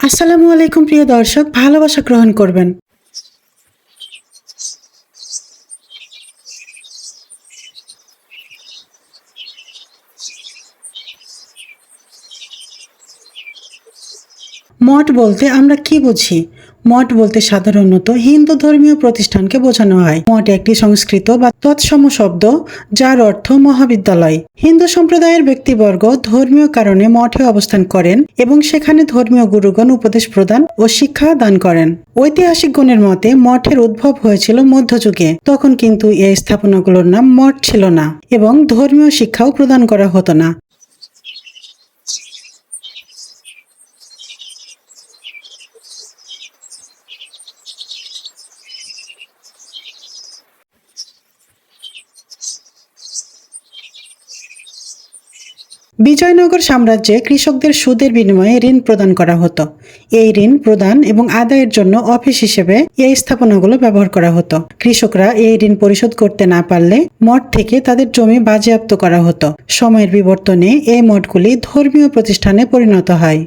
আসসালামু আলাইকুম প্রিয় দর্শক ভালোবাসা গ্রহণ করবেন। মঠ বলতে আমরা কি বুঝি? মঠ বলতে সাধারণত হিন্দু ধর্মীয় প্রতিষ্ঠানকে বোঝানো হয়। মঠ একটি সংস্কৃত বা তৎসম শব্দ, যার অর্থ মহাবিদ্যালয়। হিন্দু সম্প্রদায়ের ব্যক্তিবর্গ ধর্মীয় কারণে মঠে অবস্থান করেন এবং সেখানে ধর্মীয় গুরুগণ উপদেশ প্রদান ও শিক্ষা দান করেন। ঐতিহাসিক গণের মতে, মঠের উদ্ভব হয়েছিল মধ্যযুগে। তখন কিন্তু এই স্থাপনাগুলোর নাম মঠ ছিল না এবং ধর্মীয় শিক্ষাও প্রদান করা হতো না। বিজয়নগর সাম্রাজ্যে কৃষকদের সুদের বিনিময়ে ঋণ প্রদান করা হতো। এই ঋণ প্রদান এবং আদায়ের জন্য অফিস হিসেবে এই স্থাপনাগুলো ব্যবহার করা হতো। কৃষকরা এই ঋণ পরিশোধ করতে না পারলে মঠ থেকে তাদের জমি বাজেয়াপ্ত করা হতো। সময়ের বিবর্তনে এই মঠগুলি ধর্মীয় প্রতিষ্ঠানে পরিণত হয়।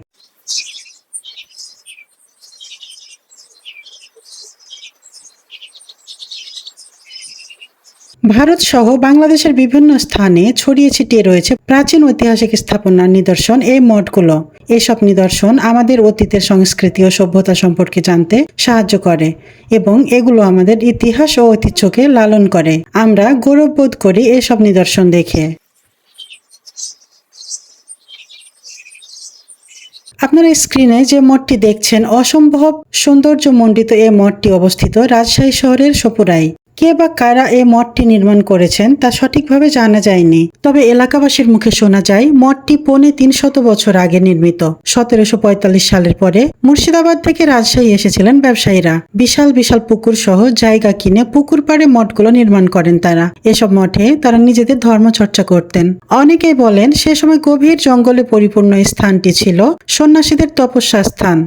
ভারত সহ বাংলাদেশের বিভিন্ন স্থানে ছড়িয়ে ছিটিয়ে রয়েছে প্রাচীন ঐতিহাসিক স্থাপনার নিদর্শন এই মঠগুলো। এসব নিদর্শন আমাদের অতীতের সংস্কৃতি ও সভ্যতা সম্পর্কে জানতে সাহায্য করে এবং এগুলো আমাদের ইতিহাস ও ঐতিহ্যকে লালন করে। আমরা গৌরববোধ করি এসব নিদর্শন দেখে। আপনারা স্ক্রিনে যে মঠটি দেখছেন, অসম্ভব সৌন্দর্যমণ্ডিত এই মঠটি অবস্থিত রাজশাহী শহরের সপুরাই কে বা কারা এই মঠটি নির্মাণ করেছেন তা সঠিকভাবে জানা যায়নি। তবে এলাকাবাসীর মুখে শোনা যায়, মঠটি পৌনে তিন শত বছর আগে নির্মিত। সতেরোশো পঁয়তাল্লিশ সালের পরে মুর্শিদাবাদ থেকে রাজশাহী এসেছিলেন ব্যবসায়ীরা। বিশাল বিশাল পুকুর সহ জায়গা কিনে পুকুর পাড়ে মঠগুলো নির্মাণ করেন তারা। এসব মঠে তারা নিজেদের ধর্মচর্চা করতেন। অনেকেই বলেন, সে সময় গভীর জঙ্গলে পরিপূর্ণ স্থানটি ছিল সন্ন্যাসীদের তপস্যা স্থান।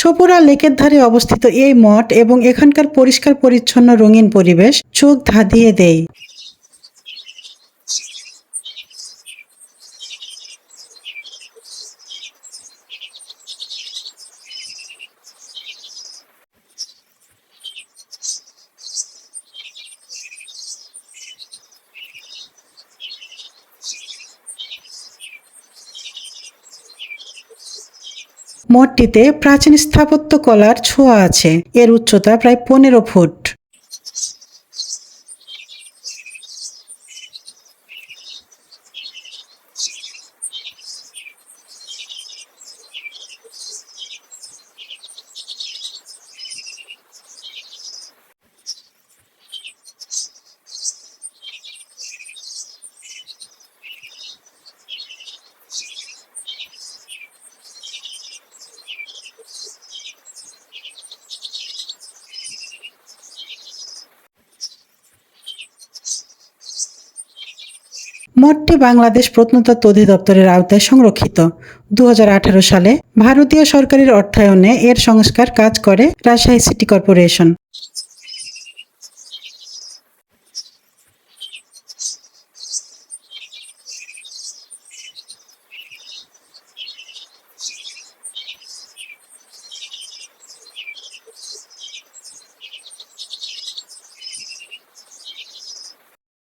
সপুরা লেকের ধারে অবস্থিত এই মঠ এবং এখানকার পরিষ্কার পরিচ্ছন্ন রঙিন পরিবেশ চোখ ধাঁধিয়ে দেয়। মঠটিতে প্রাচীন স্থাপত্য কলার ছোঁয়া আছে। এর উচ্চতা প্রায় পনেরো ফুট। মঠটি বাংলাদেশ প্রত্নতত্ত্ব অধিদপ্তরের আওতায় সংরক্ষিত। দু হাজার আঠারো সালে ভারতীয় সরকারের অর্থায়নে এর সংস্কার কাজ করে রাজশাহী সিটি কর্পোরেশন।